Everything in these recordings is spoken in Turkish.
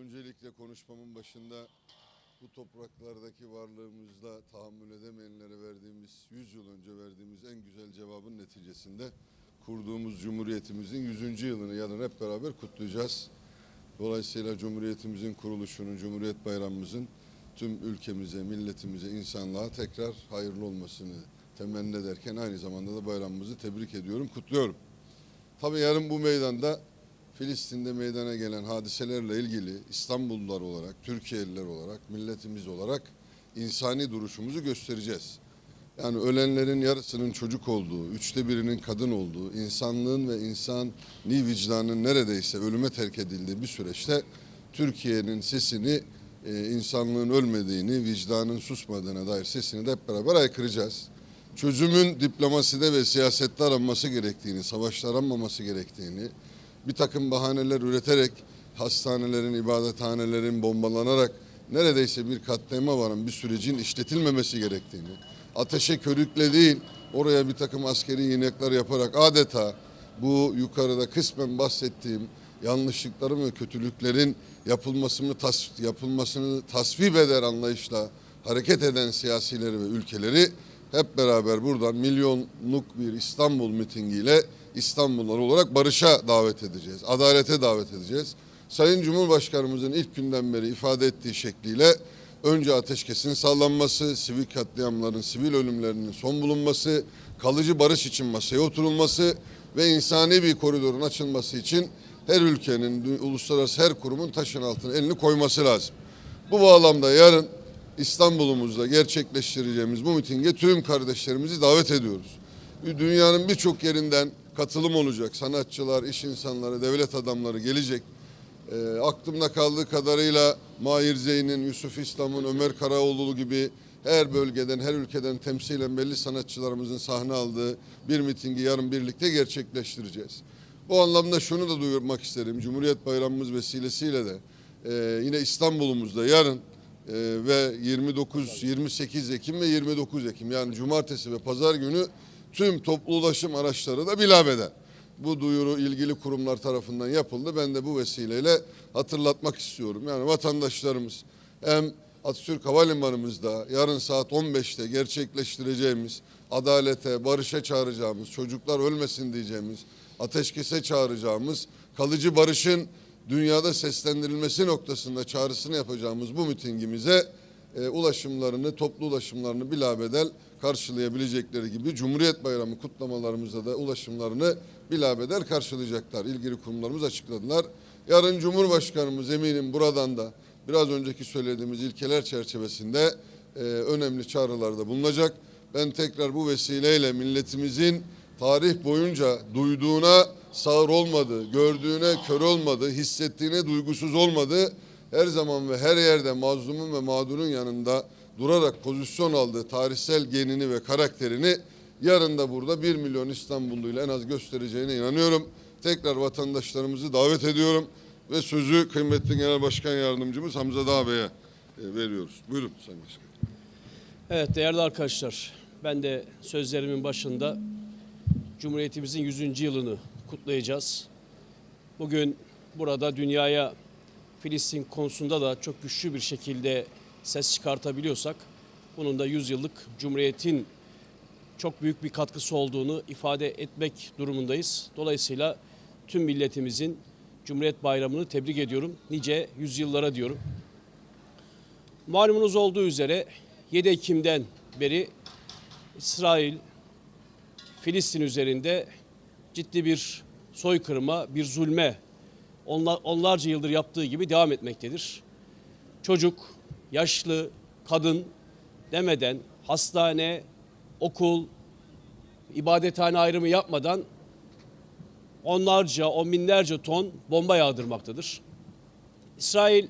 Öncelikle konuşmamın başında bu topraklardaki varlığımızda tahammül edemeyenlere verdiğimiz, 100 yıl önce verdiğimiz en güzel cevabın neticesinde kurduğumuz Cumhuriyetimizin 100. yılını yarın hep beraber kutlayacağız. Dolayısıyla Cumhuriyetimizin kuruluşunun, Cumhuriyet Bayramımızın tüm ülkemize, milletimize, insanlığa tekrar hayırlı olmasını temenni ederken aynı zamanda da bayramımızı tebrik ediyorum, kutluyorum. Tabii yarın bu meydanda Filistin'de meydana gelen hadiselerle ilgili İstanbullular olarak, Türkiye'liler olarak, milletimiz olarak insani duruşumuzu göstereceğiz. Yani ölenlerin yarısının çocuk olduğu, üçte birinin kadın olduğu, insanlığın ve insani vicdanın neredeyse ölüme terk edildiği bir süreçte Türkiye'nin sesini, e, insanlığın ölmediğini, vicdanın susmadığına dair sesini de hep beraber aykıracağız. Çözümün diplomaside ve siyasette aranması gerektiğini, savaşta aranmaması gerektiğini, bir takım bahaneler üreterek hastanelerin, ibadethanelerin bombalanarak neredeyse bir katliama varan bir sürecin işletilmemesi gerektiğini, ateşe körükle değil oraya bir takım askeri yinekler yaparak adeta bu yukarıda kısmen bahsettiğim yanlışlıkların ve kötülüklerin yapılmasını tas yapılmasını tasvip eder anlayışla hareket eden siyasileri ve ülkeleri hep beraber buradan milyonluk bir İstanbul mitingiyle İstanbullular olarak barışa davet edeceğiz. Adalete davet edeceğiz. Sayın Cumhurbaşkanımızın ilk günden beri ifade ettiği şekliyle önce ateşkesin sağlanması, sivil katliamların, sivil ölümlerinin son bulunması, kalıcı barış için masaya oturulması ve insani bir koridorun açılması için her ülkenin, uluslararası her kurumun taşın altına elini koyması lazım. Bu bağlamda yarın İstanbul'umuzda gerçekleştireceğimiz bu mitinge tüm kardeşlerimizi davet ediyoruz. Dünyanın birçok yerinden katılım olacak. Sanatçılar, iş insanları, devlet adamları gelecek. E, aklımda kaldığı kadarıyla Mahir Zeyn'in, Yusuf İslam'ın, Ömer Karaoğlu gibi her bölgeden, her ülkeden temsilen belli sanatçılarımızın sahne aldığı bir mitingi yarın birlikte gerçekleştireceğiz. Bu anlamda şunu da duyurmak isterim. Cumhuriyet Bayramımız vesilesiyle de e, yine İstanbul'umuzda yarın e, ve 29, 28 Ekim ve 29 Ekim yani cumartesi ve pazar günü tüm toplu ulaşım araçları da bilabeden. Bu duyuru ilgili kurumlar tarafından yapıldı. Ben de bu vesileyle hatırlatmak istiyorum. Yani vatandaşlarımız hem Atatürk Havalimanımızda yarın saat 15'te gerçekleştireceğimiz adalete, barışa çağıracağımız, çocuklar ölmesin diyeceğimiz, ateşkese çağıracağımız, kalıcı barışın dünyada seslendirilmesi noktasında çağrısını yapacağımız bu mitingimize e, ulaşımlarını, toplu ulaşımlarını bilabedel karşılayabilecekleri gibi Cumhuriyet Bayramı kutlamalarımızda da ulaşımlarını bilabedel karşılayacaklar. İlgili kurumlarımız açıkladılar. Yarın Cumhurbaşkanımız eminim buradan da biraz önceki söylediğimiz ilkeler çerçevesinde e, önemli çağrılarda bulunacak. Ben tekrar bu vesileyle milletimizin tarih boyunca duyduğuna sağır olmadı, gördüğüne kör olmadı, hissettiğine duygusuz olmadı. Her zaman ve her yerde mazlumun ve mağdurun yanında durarak pozisyon aldığı tarihsel genini ve karakterini yarın da burada 1 milyon İstanbulluyla en az göstereceğine inanıyorum. Tekrar vatandaşlarımızı davet ediyorum ve sözü kıymetli Genel Başkan Yardımcımız Hamza Dağ e, veriyoruz. Buyurun Sayın Başkan. Evet değerli arkadaşlar, ben de sözlerimin başında Cumhuriyetimizin 100. yılını kutlayacağız. Bugün burada dünyaya Filistin konusunda da çok güçlü bir şekilde ses çıkartabiliyorsak, bunun da 100 yıllık Cumhuriyet'in çok büyük bir katkısı olduğunu ifade etmek durumundayız. Dolayısıyla tüm milletimizin Cumhuriyet Bayramı'nı tebrik ediyorum. Nice yüzyıllara diyorum. Malumunuz olduğu üzere 7 Ekim'den beri İsrail Filistin üzerinde ciddi bir soykırıma, bir zulme onlar, onlarca yıldır yaptığı gibi devam etmektedir. Çocuk, yaşlı, kadın demeden hastane, okul, ibadethane ayrımı yapmadan onlarca, on binlerce ton bomba yağdırmaktadır. İsrail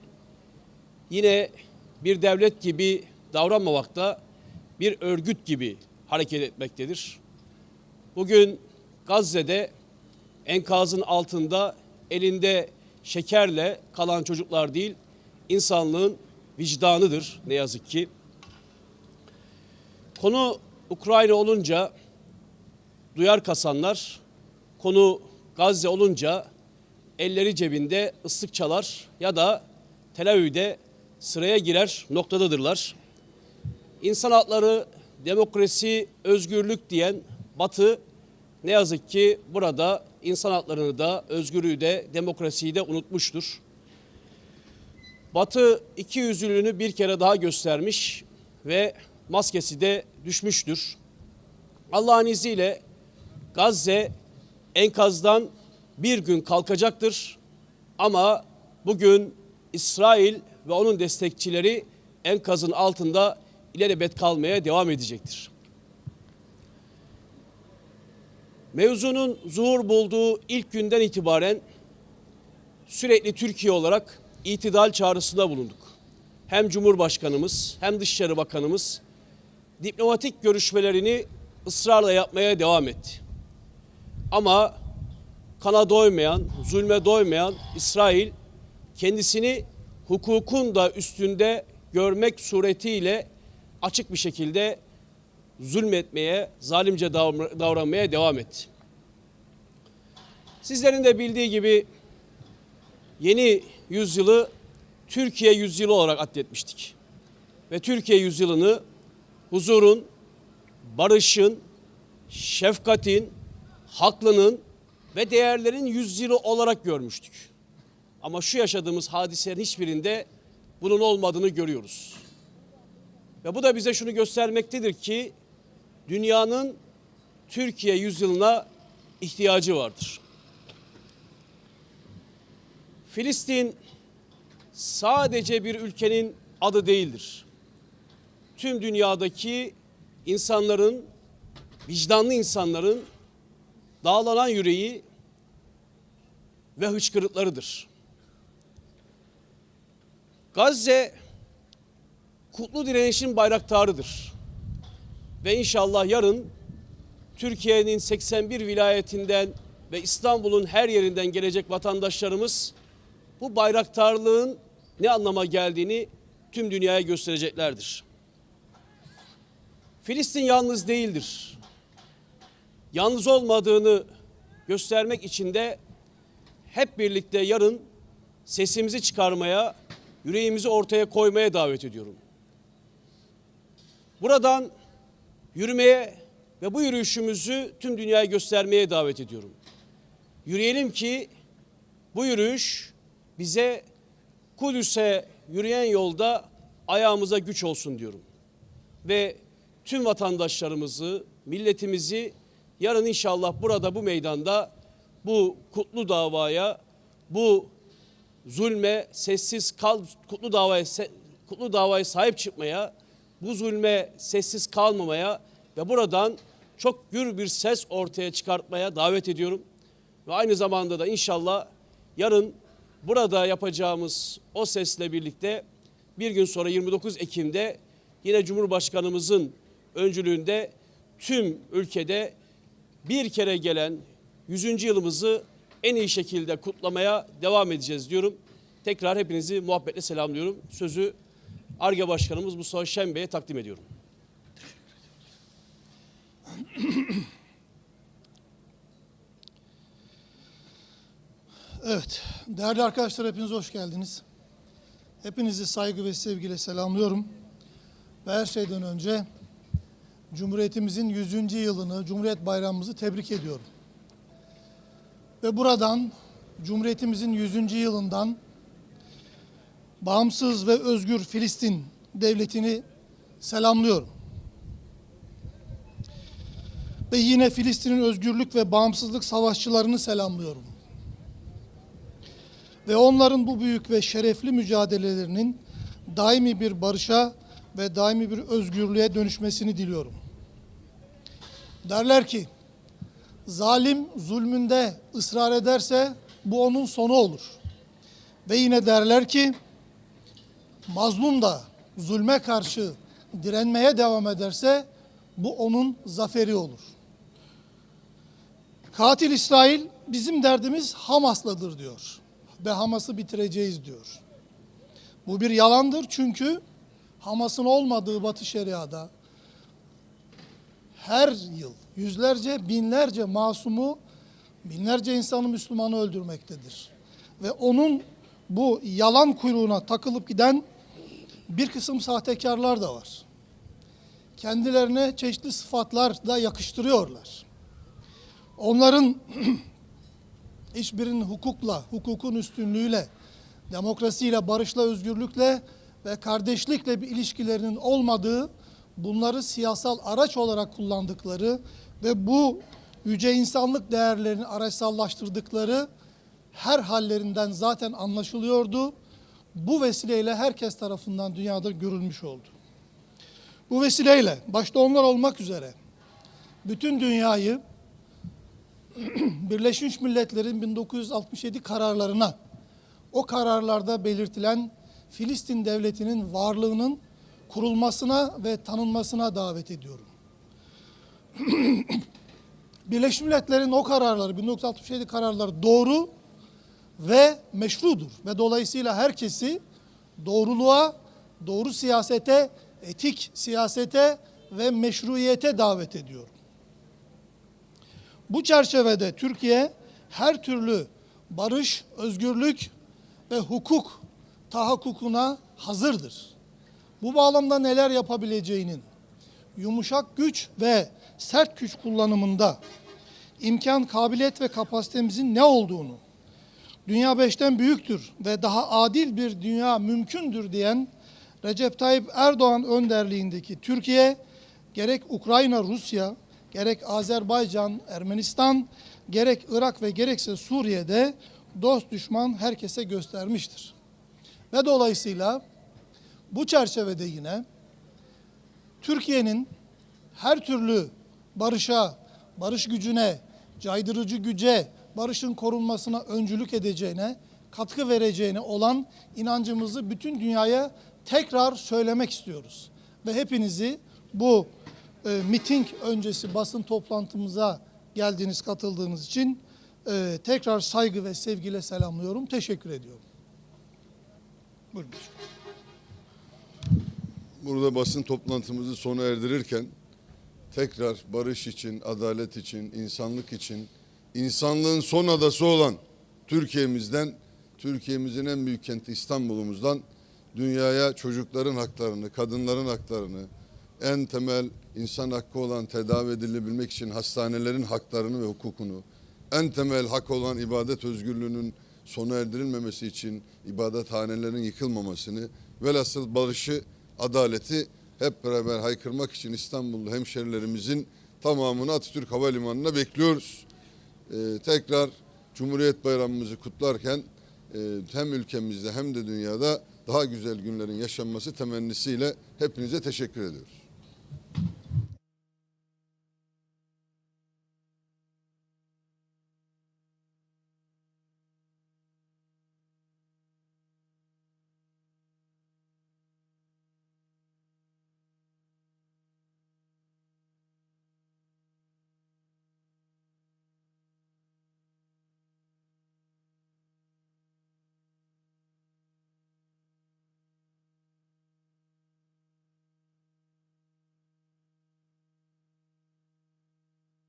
yine bir devlet gibi davranmamakta, bir örgüt gibi hareket etmektedir. Bugün Gazze'de enkazın altında elinde şekerle kalan çocuklar değil, insanlığın vicdanıdır ne yazık ki. Konu Ukrayna olunca duyar kasanlar, konu Gazze olunca elleri cebinde ıslık çalar ya da Tel Aviv'de sıraya girer noktadadırlar. İnsan hakları, demokrasi, özgürlük diyen Batı ne yazık ki burada insan haklarını da, özgürlüğü de, demokrasiyi de unutmuştur. Batı iki yüzlülüğünü bir kere daha göstermiş ve maskesi de düşmüştür. Allah'ın izniyle Gazze enkazdan bir gün kalkacaktır. Ama bugün İsrail ve onun destekçileri enkazın altında ilelebet kalmaya devam edecektir. Mevzunun zuhur bulduğu ilk günden itibaren sürekli Türkiye olarak itidal çağrısında bulunduk. Hem Cumhurbaşkanımız hem Dışişleri Bakanımız diplomatik görüşmelerini ısrarla yapmaya devam etti. Ama kana doymayan, zulme doymayan İsrail kendisini hukukun da üstünde görmek suretiyle açık bir şekilde zulmetmeye, zalimce davr- davranmaya devam etti. Sizlerin de bildiği gibi yeni yüzyılı Türkiye yüzyılı olarak adletmiştik. Ve Türkiye yüzyılını huzurun, barışın, şefkatin, haklının ve değerlerin yüzyılı olarak görmüştük. Ama şu yaşadığımız hadiselerin hiçbirinde bunun olmadığını görüyoruz. Ve bu da bize şunu göstermektedir ki dünyanın Türkiye yüzyılına ihtiyacı vardır. Filistin sadece bir ülkenin adı değildir. Tüm dünyadaki insanların, vicdanlı insanların dağlanan yüreği ve hıçkırıklarıdır. Gazze kutlu direnişin bayraktarıdır. Ve inşallah yarın Türkiye'nin 81 vilayetinden ve İstanbul'un her yerinden gelecek vatandaşlarımız bu bayraktarlığın ne anlama geldiğini tüm dünyaya göstereceklerdir. Filistin yalnız değildir. Yalnız olmadığını göstermek için de hep birlikte yarın sesimizi çıkarmaya, yüreğimizi ortaya koymaya davet ediyorum. Buradan yürümeye ve bu yürüyüşümüzü tüm dünyaya göstermeye davet ediyorum. Yürüyelim ki bu yürüyüş bize Kudüs'e yürüyen yolda ayağımıza güç olsun diyorum. Ve tüm vatandaşlarımızı, milletimizi yarın inşallah burada bu meydanda bu kutlu davaya, bu zulme sessiz kal kutlu davaya kutlu davaya sahip çıkmaya, bu zulme sessiz kalmamaya ve buradan çok gür bir ses ortaya çıkartmaya davet ediyorum. Ve aynı zamanda da inşallah yarın burada yapacağımız o sesle birlikte bir gün sonra 29 Ekim'de yine Cumhurbaşkanımızın öncülüğünde tüm ülkede bir kere gelen 100. yılımızı en iyi şekilde kutlamaya devam edeceğiz diyorum. Tekrar hepinizi muhabbetle selamlıyorum. Sözü ARGE Başkanımız Mustafa Şen Bey'e takdim ediyorum. Evet, değerli arkadaşlar hepiniz hoş geldiniz. Hepinizi saygı ve sevgiyle selamlıyorum. Ve her şeyden önce Cumhuriyetimizin 100. yılını, Cumhuriyet Bayramımızı tebrik ediyorum. Ve buradan Cumhuriyetimizin 100. yılından bağımsız ve özgür Filistin devletini selamlıyorum. Ve yine Filistin'in özgürlük ve bağımsızlık savaşçılarını selamlıyorum ve onların bu büyük ve şerefli mücadelelerinin daimi bir barışa ve daimi bir özgürlüğe dönüşmesini diliyorum. Derler ki, zalim zulmünde ısrar ederse bu onun sonu olur. Ve yine derler ki, mazlum da zulme karşı direnmeye devam ederse bu onun zaferi olur. Katil İsrail bizim derdimiz Hamas'ladır diyor ve Hamas'ı bitireceğiz diyor. Bu bir yalandır çünkü Hamas'ın olmadığı Batı Şeria'da her yıl yüzlerce, binlerce masumu, binlerce insanı Müslümanı öldürmektedir. Ve onun bu yalan kuyruğuna takılıp giden bir kısım sahtekarlar da var. Kendilerine çeşitli sıfatlar da yakıştırıyorlar. Onların hiçbirinin hukukla, hukukun üstünlüğüyle, demokrasiyle, barışla, özgürlükle ve kardeşlikle bir ilişkilerinin olmadığı, bunları siyasal araç olarak kullandıkları ve bu yüce insanlık değerlerini araçsallaştırdıkları her hallerinden zaten anlaşılıyordu. Bu vesileyle herkes tarafından dünyada görülmüş oldu. Bu vesileyle başta onlar olmak üzere bütün dünyayı Birleşmiş Milletler'in 1967 kararlarına, o kararlarda belirtilen Filistin devletinin varlığının kurulmasına ve tanınmasına davet ediyorum. Birleşmiş Milletler'in o kararları, 1967 kararları doğru ve meşrudur. Ve dolayısıyla herkesi doğruluğa, doğru siyasete, etik siyasete ve meşruiyete davet ediyorum. Bu çerçevede Türkiye her türlü barış, özgürlük ve hukuk tahakkukuna hazırdır. Bu bağlamda neler yapabileceğinin, yumuşak güç ve sert güç kullanımında imkan, kabiliyet ve kapasitemizin ne olduğunu, dünya beşten büyüktür ve daha adil bir dünya mümkündür diyen Recep Tayyip Erdoğan önderliğindeki Türkiye, gerek Ukrayna, Rusya, gerek Azerbaycan, Ermenistan, gerek Irak ve gerekse Suriye'de dost düşman herkese göstermiştir. Ve dolayısıyla bu çerçevede yine Türkiye'nin her türlü barışa, barış gücüne, caydırıcı güce, barışın korunmasına öncülük edeceğine, katkı vereceğine olan inancımızı bütün dünyaya tekrar söylemek istiyoruz. Ve hepinizi bu e, miting öncesi basın toplantımıza geldiğiniz, katıldığınız için e, tekrar saygı ve sevgiyle selamlıyorum. Teşekkür ediyorum. Buyurun. Burada basın toplantımızı sona erdirirken tekrar barış için, adalet için, insanlık için, insanlığın son adası olan Türkiye'mizden, Türkiye'mizin en büyük kenti İstanbul'umuzdan dünyaya çocukların haklarını, kadınların haklarını, en temel insan hakkı olan tedavi edilebilmek için hastanelerin haklarını ve hukukunu, en temel hak olan ibadet özgürlüğünün sona erdirilmemesi için ibadethanelerin yıkılmamasını, velhasıl barışı, adaleti hep beraber haykırmak için İstanbullu hemşerilerimizin tamamını Atatürk Havalimanı'na bekliyoruz. Ee, tekrar Cumhuriyet Bayramımızı kutlarken e, hem ülkemizde hem de dünyada daha güzel günlerin yaşanması temennisiyle hepinize teşekkür ediyoruz.